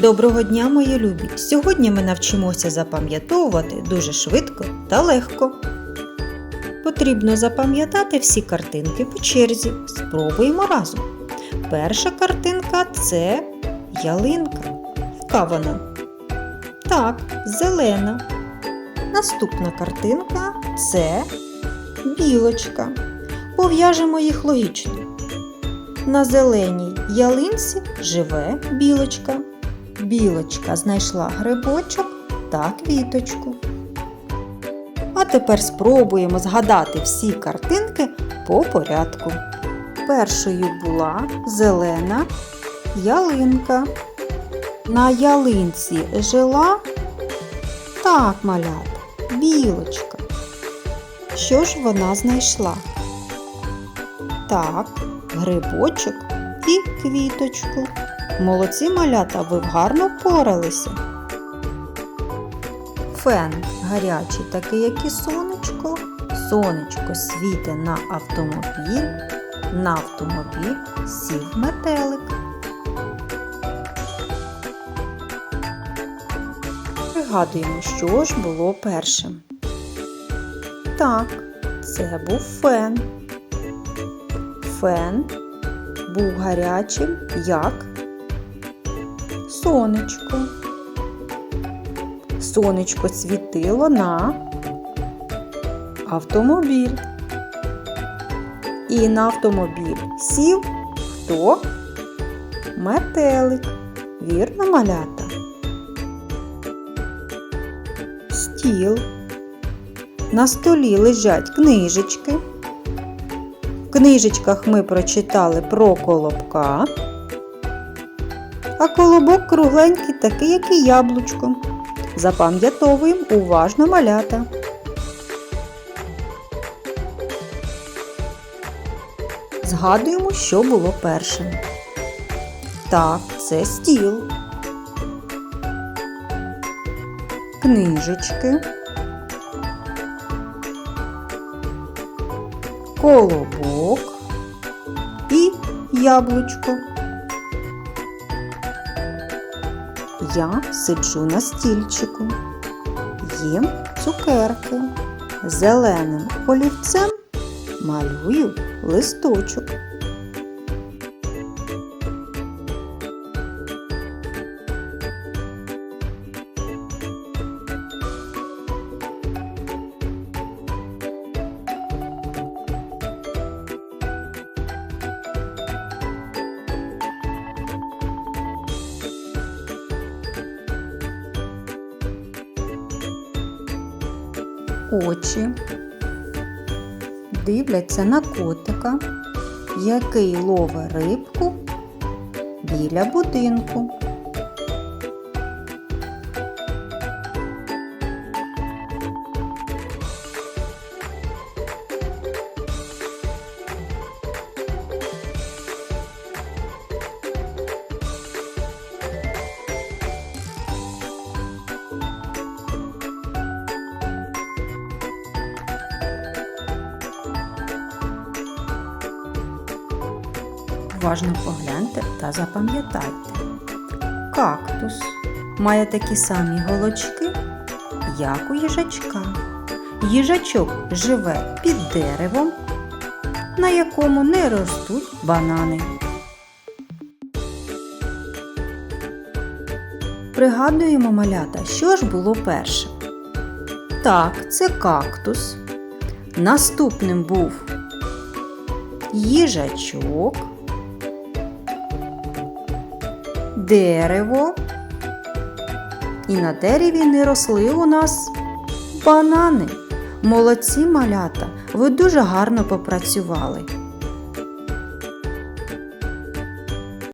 Доброго дня, мої любі! Сьогодні ми навчимося запам'ятовувати дуже швидко та легко. Потрібно запам'ятати всі картинки по черзі. Спробуємо разом. Перша картинка це ялинка. Яка вона? Так, зелена. Наступна картинка це білочка. Пов'яжемо їх логічно. На зеленій ялинці живе білочка. Білочка знайшла грибочок та квіточку. А тепер спробуємо згадати всі картинки по порядку. Першою була зелена ялинка. На ялинці жила так малята, білочка. Що ж вона знайшла? Так, грибочок і квіточку. Молодці малята, ви гарно впоралися. Фен гарячий, такий, як і сонечко. Сонечко світе на автомобіль. На автомобіль сів метелик. Пригадуємо, що ж було першим. Так, це був фен. Фен був гарячим, як сонечко. Сонечко світило на автомобіль. І на автомобіль сів хто? Метелик. Вірно, малята? Стіл. На столі лежать книжечки. В книжечках ми прочитали про колобка. А колобок кругленький, такий, як і яблучко. Запам'ятовуємо уважно малята. Згадуємо, що було першим. Так, це стіл. Книжечки. Колобок і яблучко. Я сиджу на стільчику, їм цукерки. Зеленим олівцем малюю листочок. Очі дивляться на котика, який ловить рибку біля будинку. Уважно погляньте та запам'ятайте. Кактус має такі самі голочки, як у їжачка. Їжачок живе під деревом, на якому не ростуть банани. Пригадуємо малята, що ж було перше. Так, це кактус. Наступним був їжачок. Дерево. І на дереві не росли у нас банани. Молодці малята, ви дуже гарно попрацювали.